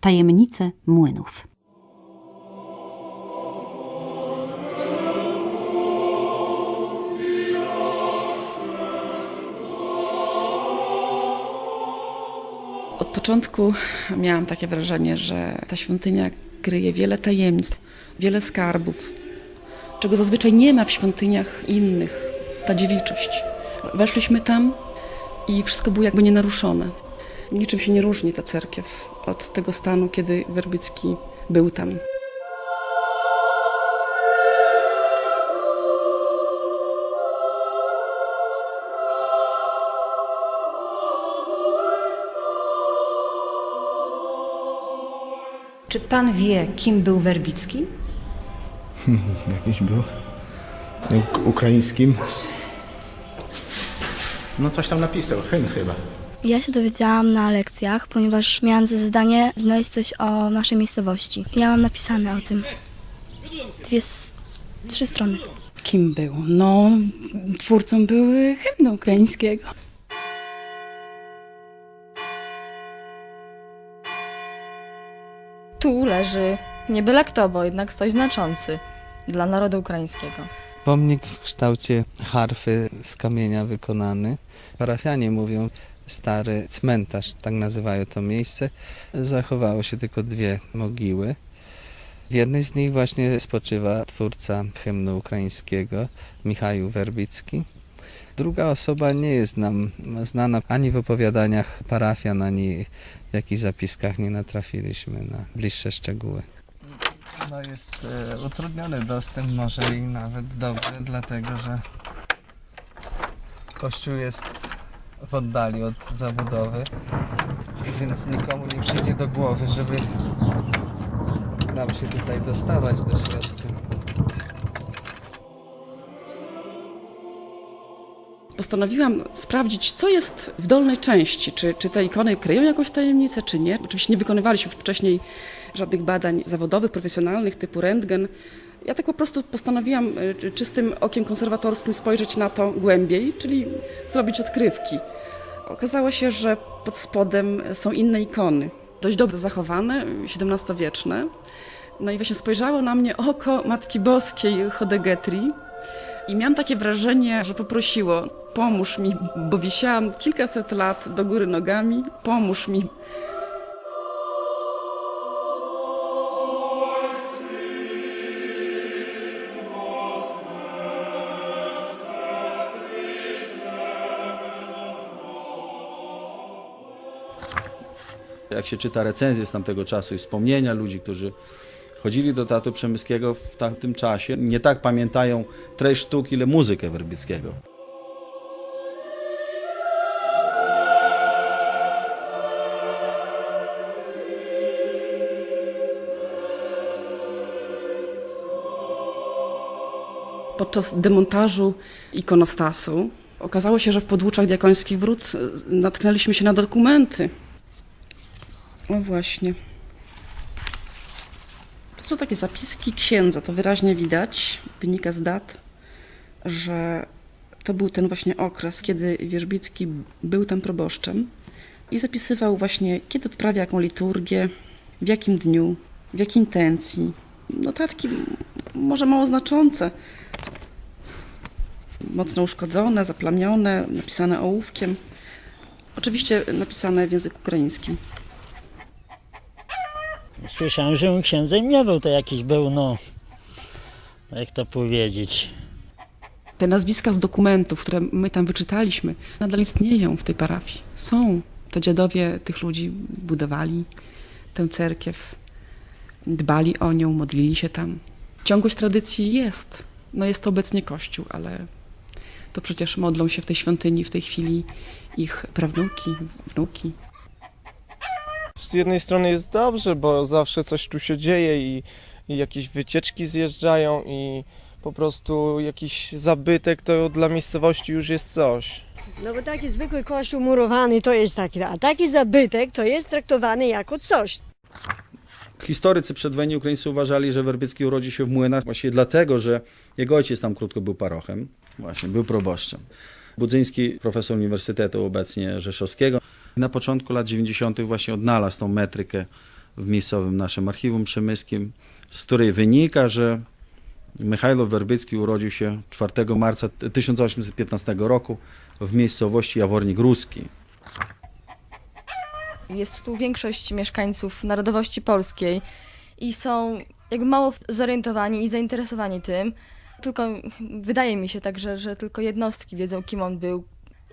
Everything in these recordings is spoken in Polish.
Tajemnice młynów. Od początku miałam takie wrażenie, że ta świątynia kryje wiele tajemnic, wiele skarbów, czego zazwyczaj nie ma w świątyniach innych. Ta dziewiczość. Weszliśmy tam i wszystko było jakby nienaruszone. Niczym się nie różni ta cerkiew od tego stanu, kiedy Werbycki był tam. Czy pan wie, kim był Werbicki? Jakiś był. Uk- ukraińskim. No coś tam napisał, hymn chyba. Ja się dowiedziałam na lekcjach, ponieważ miałam za zadanie znaleźć coś o naszej miejscowości. Ja mam napisane o tym dwie, trzy strony. Kim był? No, twórcą były hymnu ukraińskiego. Tu leży nie byle kto, bo jednak ktoś znaczący dla narodu ukraińskiego. Pomnik w kształcie harfy z kamienia wykonany. Parafianie mówią stary cmentarz, tak nazywają to miejsce. Zachowało się tylko dwie mogiły. W jednej z nich właśnie spoczywa twórca hymnu ukraińskiego, Michał Werbicki. Druga osoba nie jest nam znana ani w opowiadaniach parafian, ani w jakichś zapiskach nie natrafiliśmy na bliższe szczegóły. No jest e, utrudniony dostęp, może i nawet dobry, dlatego że kościół jest w oddali od zabudowy, więc nikomu nie przyjdzie do głowy, żeby nam się tutaj dostawać do środka. Postanowiłam sprawdzić, co jest w dolnej części. Czy, czy te ikony kryją jakąś tajemnicę, czy nie. Oczywiście nie wykonywaliśmy wcześniej żadnych badań zawodowych, profesjonalnych, typu rentgen. Ja tak po prostu postanowiłam e, czystym okiem konserwatorskim spojrzeć na to głębiej, czyli zrobić odkrywki. Okazało się, że pod spodem są inne ikony, dość dobrze zachowane, XVII-wieczne. No i właśnie spojrzało na mnie oko Matki Boskiej Hodegetri i miałam takie wrażenie, że poprosiło, pomóż mi, bo wisiałam kilkaset lat do góry nogami, pomóż mi. Jak się czyta recenzje z tamtego czasu i wspomnienia ludzi, którzy chodzili do Teatru Przemyskiego w tamtym czasie, nie tak pamiętają treść sztuk, ile muzykę Werbickiego. Podczas demontażu ikonostasu okazało się, że w podłuczach diakońskich wrót e, natknęliśmy się na dokumenty. O właśnie. To są takie zapiski księdza, to wyraźnie widać, wynika z dat, że to był ten właśnie okres, kiedy Wierzbicki był tam proboszczem i zapisywał właśnie, kiedy odprawia jaką liturgię, w jakim dniu, w jakiej intencji. Notatki może mało znaczące, mocno uszkodzone, zaplamione, napisane ołówkiem. Oczywiście napisane w języku ukraińskim. Słyszałem, że on księdzem nie był, to jakiś był, no, jak to powiedzieć. Te nazwiska z dokumentów, które my tam wyczytaliśmy, nadal istnieją w tej parafii. Są. To dziadowie tych ludzi budowali tę cerkiew, dbali o nią, modlili się tam. Ciągłość tradycji jest. No jest to obecnie kościół, ale to przecież modlą się w tej świątyni w tej chwili ich prawnuki, wnuki. Z jednej strony jest dobrze, bo zawsze coś tu się dzieje i, i jakieś wycieczki zjeżdżają i po prostu jakiś zabytek to dla miejscowości już jest coś. No bo taki zwykły kościół murowany to jest taki, a taki zabytek to jest traktowany jako coś. Historycy przedwojenni ukraińscy uważali, że Werbicki urodził się w Młynach właśnie dlatego, że jego ojciec tam krótko był parochem, właśnie był proboszczem. Budzyński, profesor Uniwersytetu obecnie Rzeszowskiego, na początku lat 90. właśnie odnalazł tą metrykę w miejscowym naszym archiwum przemyskim, z której wynika, że Michajlo Werbycki urodził się 4 marca 1815 roku w miejscowości Jawornik Ruski. Jest tu większość mieszkańców narodowości polskiej i są jakby mało zorientowani i zainteresowani tym. Tylko wydaje mi się tak, że, że tylko jednostki wiedzą, kim on był.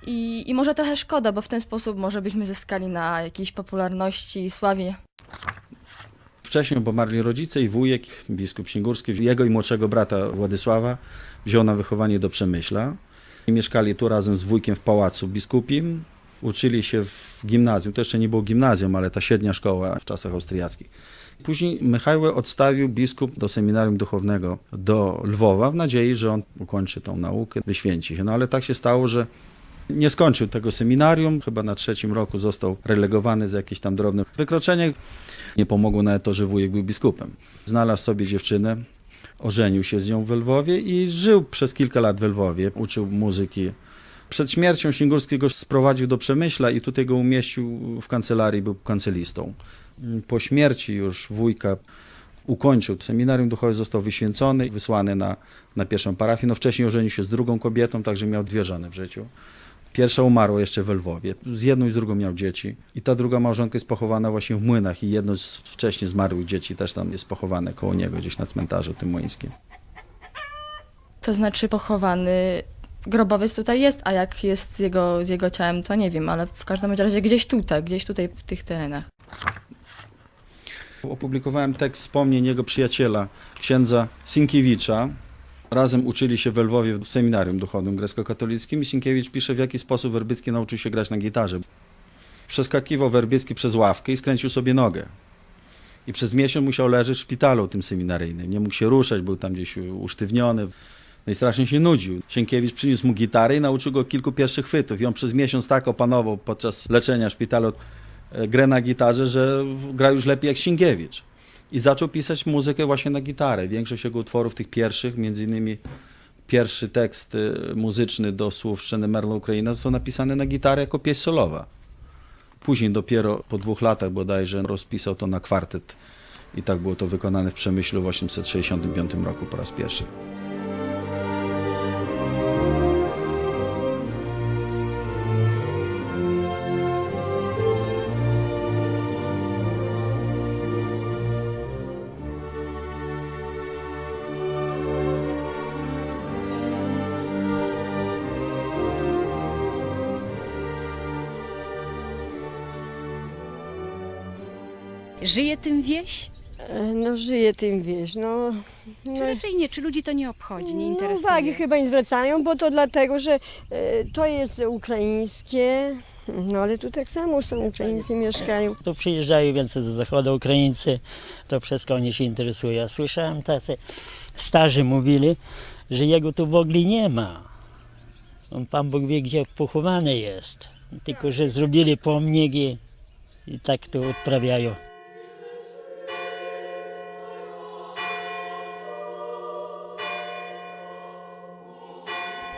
I, I może trochę szkoda, bo w ten sposób może byśmy zyskali na jakiejś popularności i sławie. Wcześniej pomarli rodzice i wujek, biskup Singurski, jego i młodszego brata Władysława wziął na wychowanie do Przemyśla. I mieszkali tu razem z wujkiem w pałacu biskupim. Uczyli się w gimnazjum, to jeszcze nie było gimnazjum, ale ta średnia szkoła w czasach austriackich. Później Michałę odstawił biskup do seminarium duchownego do Lwowa w nadziei, że on ukończy tą naukę, wyświęci się. No ale tak się stało, że nie skończył tego seminarium, chyba na trzecim roku został relegowany za jakieś tam drobne wykroczenie. Nie pomogło nawet to, że wujek był biskupem. Znalazł sobie dziewczynę, ożenił się z nią w Lwowie i żył przez kilka lat w Lwowie, uczył muzyki. Przed śmiercią Singurski go sprowadził do Przemyśla i tutaj go umieścił w kancelarii, był kancelistą. Po śmierci już wujka ukończył seminarium duchowe, został wyświęcony wysłany na, na pierwszą parafię. No wcześniej ożenił się z drugą kobietą, także miał dwie żony w życiu. Pierwsza umarła jeszcze w Lwowie. Z jedną i z drugą miał dzieci. I ta druga małżonka jest pochowana właśnie w Młynach i jedno z wcześniej zmarłych dzieci też tam jest pochowane koło niego, gdzieś na cmentarzu tym młyńskim. To znaczy pochowany grobowiec tutaj jest, a jak jest z jego, z jego ciałem, to nie wiem, ale w każdym razie gdzieś tutaj, gdzieś tutaj w tych terenach. Opublikowałem tekst wspomnień jego przyjaciela, księdza Sinkiewicza. Razem uczyli się w Lwowie w seminarium duchownym grecko-katolickim i Sinkiewicz pisze, w jaki sposób Werbycki nauczył się grać na gitarze. Przeskakiwał Werbycki przez ławkę i skręcił sobie nogę. I przez miesiąc musiał leżeć w szpitalu tym seminaryjnym. Nie mógł się ruszać, był tam gdzieś usztywniony. No i strasznie się nudził. Sienkiewicz przyniósł mu gitarę i nauczył go kilku pierwszych chwytów. I on przez miesiąc tak opanował podczas leczenia w szpitalu grę na gitarze, że grał już lepiej jak Sienkiewicz. I zaczął pisać muzykę właśnie na gitarę. Większość jego utworów, tych pierwszych, między innymi pierwszy tekst e, muzyczny do słów Szczeny Merla Ukraina, są napisane na gitarę jako pieśń solowa. Później dopiero po dwóch latach bodajże rozpisał to na kwartet i tak było to wykonane w Przemyślu w 865 roku po raz pierwszy. Żyje tym wieś? E, No żyje tym, wiesz, no... Czy no raczej nie? Czy ludzi to nie obchodzi, nie no, interesuje? uwagi chyba nie zwracają, bo to dlatego, że e, to jest ukraińskie, no ale tu tak samo są Ukraińcy mieszkają. Tu przyjeżdżają więcej ze zachodu Ukraińcy, to wszystko oni się interesują. Słyszałem, tacy starzy mówili, że jego tu w ogóle nie ma. On Pan Bóg wie, gdzie pochowany jest. Tylko, że zrobili pomniki i tak to odprawiają.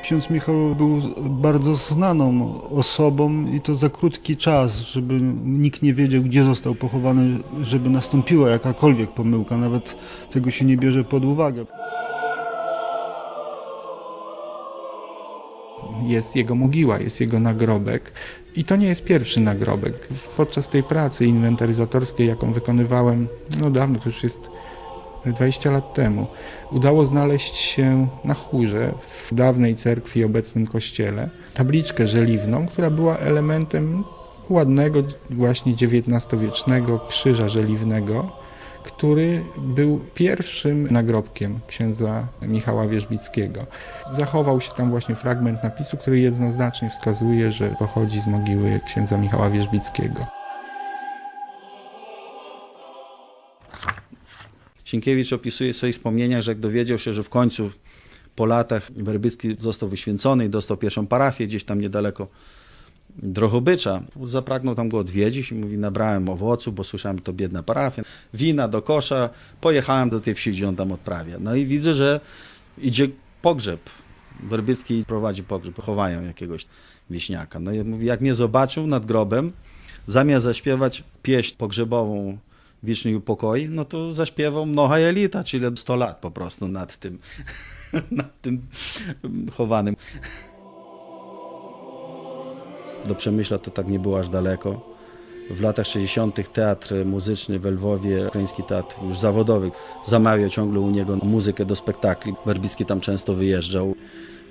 Ksiądz Michał był bardzo znaną osobą i to za krótki czas, żeby nikt nie wiedział, gdzie został pochowany, żeby nastąpiła jakakolwiek pomyłka, nawet tego się nie bierze pod uwagę. jest jego mogiła, jest jego nagrobek. I to nie jest pierwszy nagrobek. Podczas tej pracy inwentaryzatorskiej, jaką wykonywałem, no dawno, to już jest 20 lat temu, udało znaleźć się na chórze w dawnej cerkwi, obecnym kościele, tabliczkę żeliwną, która była elementem ładnego, właśnie XIX-wiecznego krzyża żeliwnego, który był pierwszym nagrobkiem księdza Michała Wierzbickiego. Zachował się tam właśnie fragment napisu, który jednoznacznie wskazuje, że pochodzi z mogiły księdza Michała Wierzbickiego. Sienkiewicz opisuje w swoich wspomnieniach, że jak dowiedział się, że w końcu po latach Werbycki został wyświęcony i dostał pierwszą parafię gdzieś tam niedaleko Drohobycza, zapragnął tam go odwiedzić i mówi, nabrałem owocu, bo słyszałem, to biedna parafia, wina do kosza, pojechałem do tej wsi, gdzie on tam odprawia. No i widzę, że idzie pogrzeb. Werbycki prowadzi pogrzeb, pochowają jakiegoś wieśniaka. No i mówi, jak mnie zobaczył nad grobem, zamiast zaśpiewać pieśń pogrzebową Wieczny upokoi, no to zaśpiewał mnoga elita, czyli 100 lat po prostu nad tym, nad tym chowanym. Do Przemyśla to tak nie było aż daleko. W latach 60. teatr muzyczny w Lwowie, ukraiński teatr już zawodowy, zamawiał ciągle u niego muzykę do spektakli. Werbicki tam często wyjeżdżał.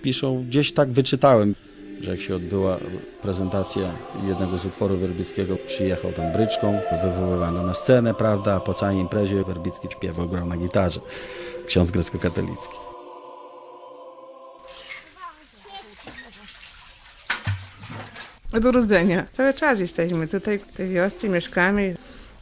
Piszą, gdzieś tak wyczytałem, że jak się odbyła prezentacja jednego z utworów Werbickiego, przyjechał tam bryczką, wywoływano na scenę, prawda, a po całej imprezie Werbicki śpiewał, grał na gitarze. Ksiądz grecko-katolicki. Od urodzenia. Cały czas jesteśmy tutaj, w tej wiosce, mieszkamy.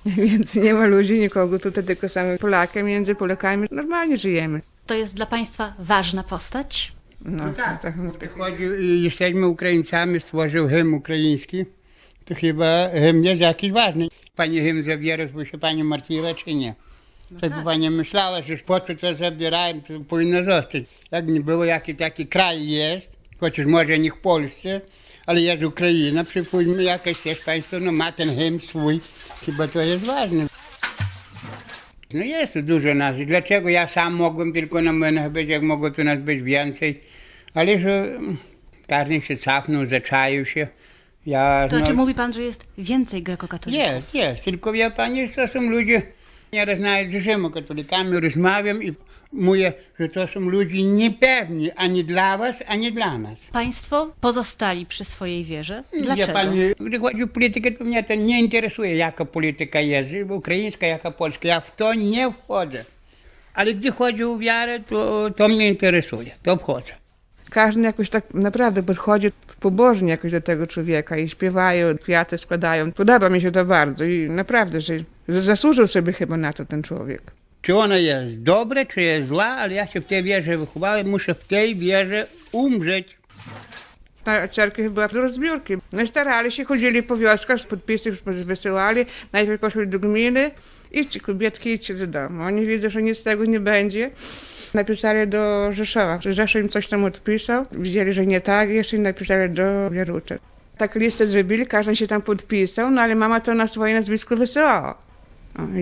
Więcej nie ma ludzi, nikogo tutaj, tylko same Polacy. Między Polakami normalnie żyjemy. To jest dla Państwa ważna postać? No, tak. tak, To chodzi, jesteśmy Ukraińcami, stworzył hymn ukraiński, to chyba hymn jest jakiś ważny. Pani hymn zabiera, by się pani martwiła, czy nie? tak by pani myślała, że po co to zabierają, to powinno zostać. Jak nie było, jaki taki kraj jest, chociaż może nie w Polsce, ale jest Ukraina, przypuśćmy, jakieś też państwo no, ma ten hymn swój, chyba to jest ważne. No jest dużo nas. Dlaczego ja sam mogłem tylko na młynach być, jak mogło tu nas być więcej? Ale że mm, każdy się cofnął, zaczaił się. Ja, To no, czy mówi Pan, że jest więcej grekokatolików? jest, jest. Tylko wie pani, to są ludzie, nieraz nawet z Rzymu katolikami rozmawiam i mówię, że to są ludzie niepewni ani dla was, ani dla nas. Państwo pozostali przy swojej wierze? Wie Dlaczego? pani, gdy chodzi o politykę, to mnie to nie interesuje, jaka polityka jest, ukraińska, jaka polska. Ja w to nie wchodzę. Ale gdy chodzi o wiarę, to, to mnie interesuje, to wchodzę. Każdy jakoś tak naprawdę podchodzi pobożnie jakoś do tego człowieka i śpiewają, kwiaty składają. Podoba mi się to bardzo i naprawdę, że, że zasłużył sobie chyba na to ten człowiek. Czy ona jest dobra, czy jest zła, ale ja się w tej wierze wychowałem, muszę w tej wierze umrzeć. Na cerkiew była rozbiórki. No starali się, chodzili po wioskach, z podpisy wysyłali. Najpierw poszli do gminy, idźcie kobietki, idźcie do domu. Oni widzą, że nic z tego nie będzie. Napisali do Rzeszowa. Rzeszów im coś tam odpisał. Widzieli, że nie tak, jeszcze napisali do Wieruczek. Tak listę zrobili, każdy się tam podpisał, no ale mama to na swoje nazwisko wysyłała.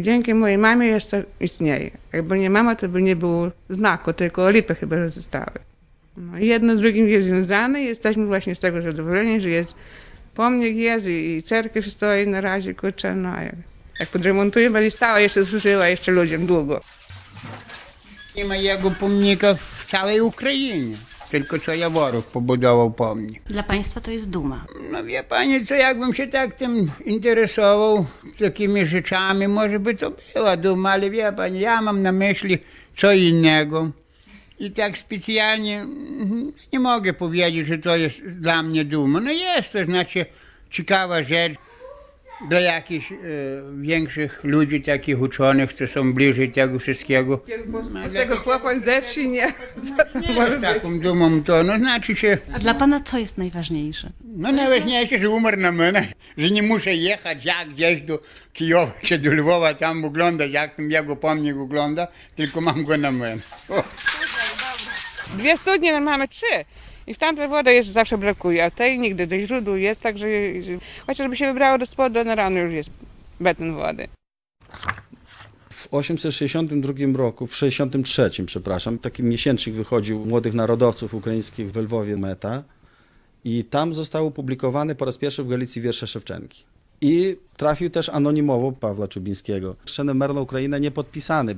Dzięki mojej mamie to istnieje. Jakby nie mama, to by nie było znaku, tylko lipy chyba zostały. No, jedno z drugim jest związane i jesteśmy właśnie z tego zadowoleni, że jest pomnik jest i, i cerkiew stoi na razie, kurczę, no jak, jak podremontuję, będzie stała, jeszcze służyła jeszcze ludziom długo. Nie ma jego pomnika w całej Ukrainie. Tylko co Jaworów pobudował pomnik. Dla Państwa to jest duma. No wie pani, co jakbym się tak tym interesował, takimi rzeczami, może by to była duma, ale wie pani, ja mam na myśli co innego. I tak specjalnie mhm, nie mogę powiedzieć, że to jest dla mnie duma. No jest to znaczy ciekawa rzecz dla jakichś e, większych ludzi, takich uczonych, co są bliżej tego wszystkiego. Z tego chłopa ze wsi nie, co tam może Z być? taką dumą to, no znaczy się, A dla Pana co jest najważniejsze? no najważniejsze, że umarł na mnie, że nie muszę jechać jak gdzieś do Kijowa czy do Lwowa, tam oglądać, jak tam jego pomnik wygląda, tylko mam go na mnie. O. Dwie studnie, no mamy trzy. I tamta woda jest zawsze brakuje, a tej nigdy do źródła jest, także chociażby się wybrało do spodu, na rano już jest beton wody. W 862 roku, w 63, przepraszam, taki miesięcznik wychodził młodych narodowców ukraińskich w Lwowie Meta i tam zostały opublikowane po raz pierwszy w Galicji wiersze Szewczenki. I trafił też anonimowo Pawła Czubińskiego. Szenem Merla Ukraina nie podpisany.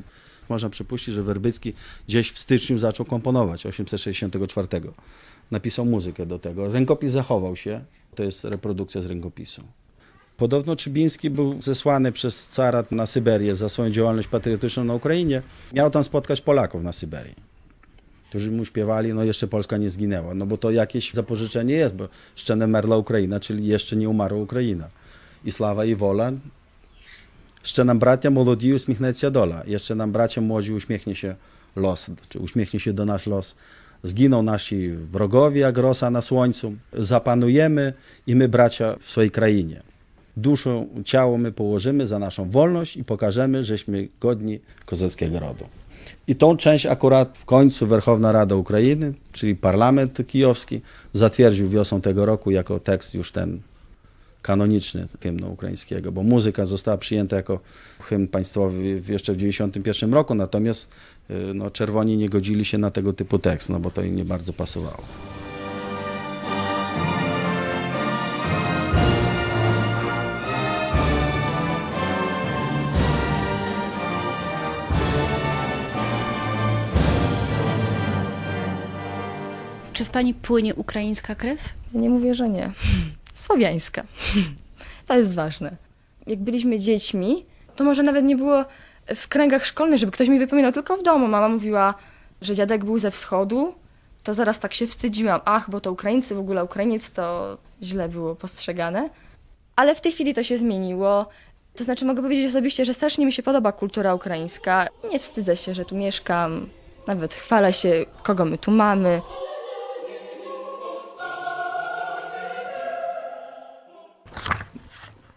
Można przypuścić, że Werbycki gdzieś w styczniu zaczął komponować 864 napisał muzykę do tego. Rękopis zachował się, to jest reprodukcja z rękopisu. Podobno Trzybiński był zesłany przez carat na Syberię za swoją działalność patriotyczną na Ukrainie. Miał tam spotkać Polaków na Syberii, którzy mu śpiewali, no jeszcze Polska nie zginęła, no bo to jakieś zapożyczenie jest, bo jeszcze nie merla Ukraina, czyli jeszcze nie umarła Ukraina. I sława i wola. Jeszcze nam bracia młodzi uśmiechnęcia dola, jeszcze nam bracia młodzi uśmiechnie się los, czy uśmiechnie się do nasz los Zginą nasi wrogowie, jak rosa na słońcu. Zapanujemy i my, bracia, w swojej krainie. Duszą, ciało my położymy za naszą wolność i pokażemy, żeśmy godni kozackiego rodu. I tą część akurat w końcu Werchowna Rada Ukrainy, czyli parlament kijowski, zatwierdził wiosną tego roku jako tekst już ten kanoniczny hymnu ukraińskiego, bo muzyka została przyjęta jako hymn państwowy jeszcze w 1991 roku, natomiast y, no, czerwoni nie godzili się na tego typu tekst, no bo to im nie bardzo pasowało. Czy w pani płynie ukraińska krew? Ja nie mówię, że nie. Słowiańska. To jest ważne. Jak byliśmy dziećmi, to może nawet nie było w kręgach szkolnych, żeby ktoś mi wypominał, tylko w domu. Mama mówiła, że dziadek był ze wschodu, to zaraz tak się wstydziłam. Ach, bo to Ukraińcy, w ogóle Ukrainiec to źle było postrzegane. Ale w tej chwili to się zmieniło. To znaczy mogę powiedzieć osobiście, że strasznie mi się podoba kultura ukraińska. Nie wstydzę się, że tu mieszkam. Nawet chwalę się, kogo my tu mamy.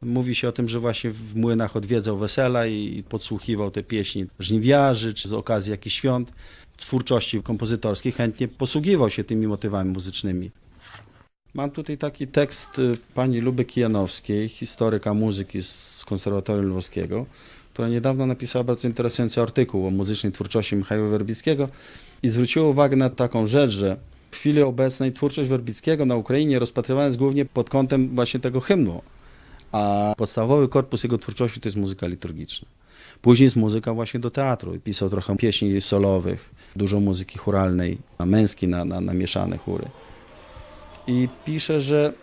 Mówi się o tym, że właśnie w młynach odwiedzał wesela i podsłuchiwał te pieśni żniwiarzy, czy z okazji jakichś świąt. W twórczości kompozytorskiej chętnie posługiwał się tymi motywami muzycznymi. Mam tutaj taki tekst y, pani Luby Kijanowskiej, historyka muzyki z Konserwatorium Lwowskiego, która niedawno napisała bardzo interesujący artykuł o muzycznej twórczości Michała Werbickiego i zwróciła uwagę na taką rzecz, że w chwili obecnej twórczość Werbickiego na Ukrainie rozpatrywana jest głównie pod kątem właśnie tego hymnu, a podstawowy korpus jego twórczości to jest muzyka liturgiczna. Później jest muzyka właśnie do teatru. Pisał trochę pieśni solowych, dużo muzyki churalnej, a męskiej na, na, na mieszane chóry. I pisze, że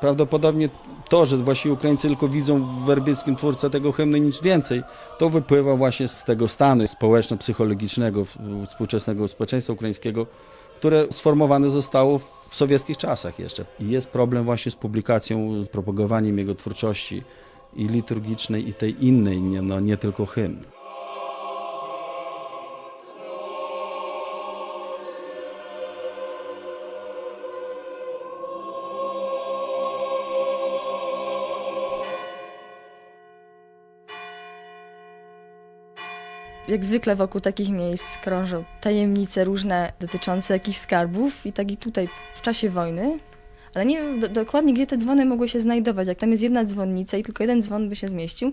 prawdopodobnie to, że właśnie Ukraińcy tylko widzą w Werbickim twórcę tego hymnu nic więcej, to wypływa właśnie z tego stanu społeczno-psychologicznego współczesnego społeczeństwa ukraińskiego, które sformowane zostało w sowieckich czasach jeszcze. I jest problem właśnie z publikacją, propagowaniem jego twórczości i liturgicznej, i tej innej, nie, no, nie tylko hymn. Jak zwykle wokół takich miejsc krążą tajemnice różne dotyczące jakichś skarbów i tak i tutaj w czasie wojny. Ale nie wiem do, dokładnie, gdzie te dzwony mogły się znajdować. Jak tam jest jedna dzwonnica i tylko jeden dzwon by się zmieścił.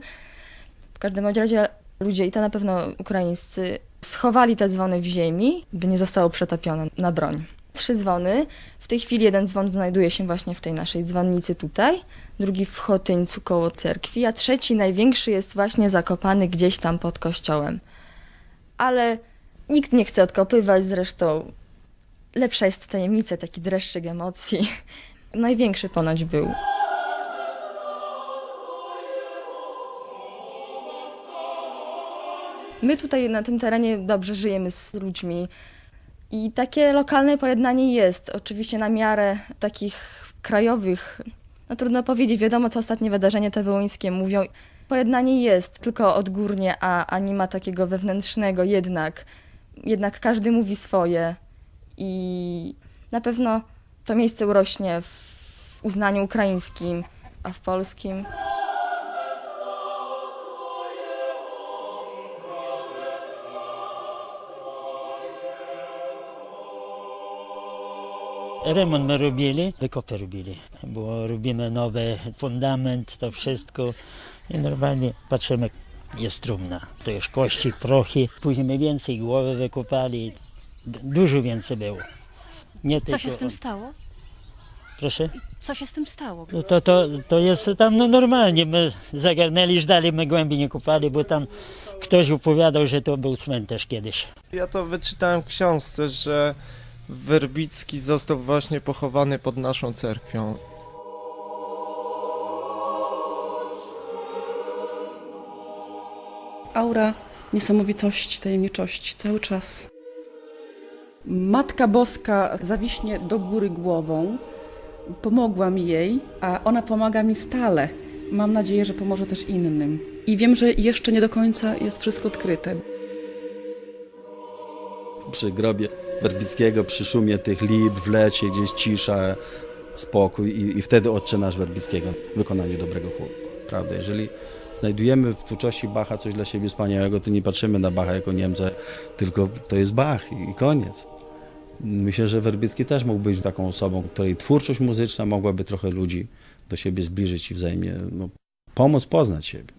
W każdym razie ludzie, i to na pewno ukraińscy, schowali te dzwony w ziemi, by nie zostało przetopione na broń. Trzy dzwony. W tej chwili jeden dzwon znajduje się właśnie w tej naszej dzwonnicy tutaj, drugi w Chotyńcu koło cerkwi, a trzeci, największy, jest właśnie zakopany gdzieś tam pod kościołem ale nikt nie chce odkopywać, zresztą lepsza jest tajemnica, taki dreszczyk emocji. Największy ponoć był. My tutaj na tym terenie dobrze żyjemy z ludźmi i takie lokalne pojednanie jest. Oczywiście na miarę takich krajowych, no trudno powiedzieć, wiadomo co ostatnie wydarzenia te wołyńskie mówią. Pojednanie jest, tylko odgórnie, a, a nie ma takiego wewnętrznego jednak. Jednak każdy mówi swoje i na pewno to miejsce urośnie w uznaniu ukraińskim, a w polskim. Remont my robili, wykopy robili, bo robimy nowy fundament, to wszystko i normalnie patrzymy, jest trumna. To już kości, prochy, później my więcej głowy wykopali, dużo więcej było. Nie Co się z tym stało? Proszę? Co się z tym stało? No to, to, to jest tam no normalnie, my zagarnęli, żdali, my głębiej nie kopali, bo tam ktoś opowiadał, że to był cmentarz kiedyś. Ja to wyczytałem w książce, że Werbicki został właśnie pochowany pod naszą cerkwią. Aura niesamowitości, tajemniczości cały czas. Matka Boska zawiśnie do góry głową. Pomogła mi jej, a ona pomaga mi stale. Mam nadzieję, że pomoże też innym. I wiem, że jeszcze nie do końca jest wszystko odkryte. Przy grobie Werbickiego, przy szumie tych lip, w lecie, gdzie jest cisza, spokój i, i wtedy Otcze nasz Werbickiego w wykonaniu dobrego chłopu. Prawda? Jeżeli znajdujemy w twórczości Bacha coś dla siebie wspaniałego, to nie patrzymy na Bacha jako Niemca, tylko to jest Bach i, i koniec. Myślę, że Werbicki też mógł być taką osobą, której twórczość muzyczna mogłaby trochę ludzi do siebie zbliżyć i wzajemnie no, pomóc poznać siebie.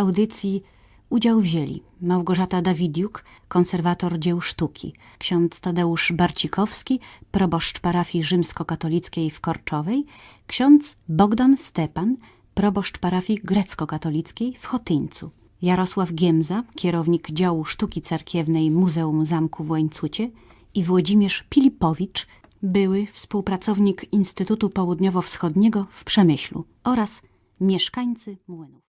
Audycji udział wzięli Małgorzata Dawidiuk, konserwator dzieł sztuki, ksiądz Tadeusz Barcikowski, proboszcz parafii rzymskokatolickiej w Korczowej, ksiądz Bogdan Stepan, proboszcz parafii grecko-katolickiej w Chotyńcu, Jarosław Giemza, kierownik działu sztuki cerkiewnej Muzeum Zamku w Łańcucie i Włodzimierz Pilipowicz, były współpracownik Instytutu Południowo-Wschodniego w Przemyślu oraz mieszkańcy Młynów.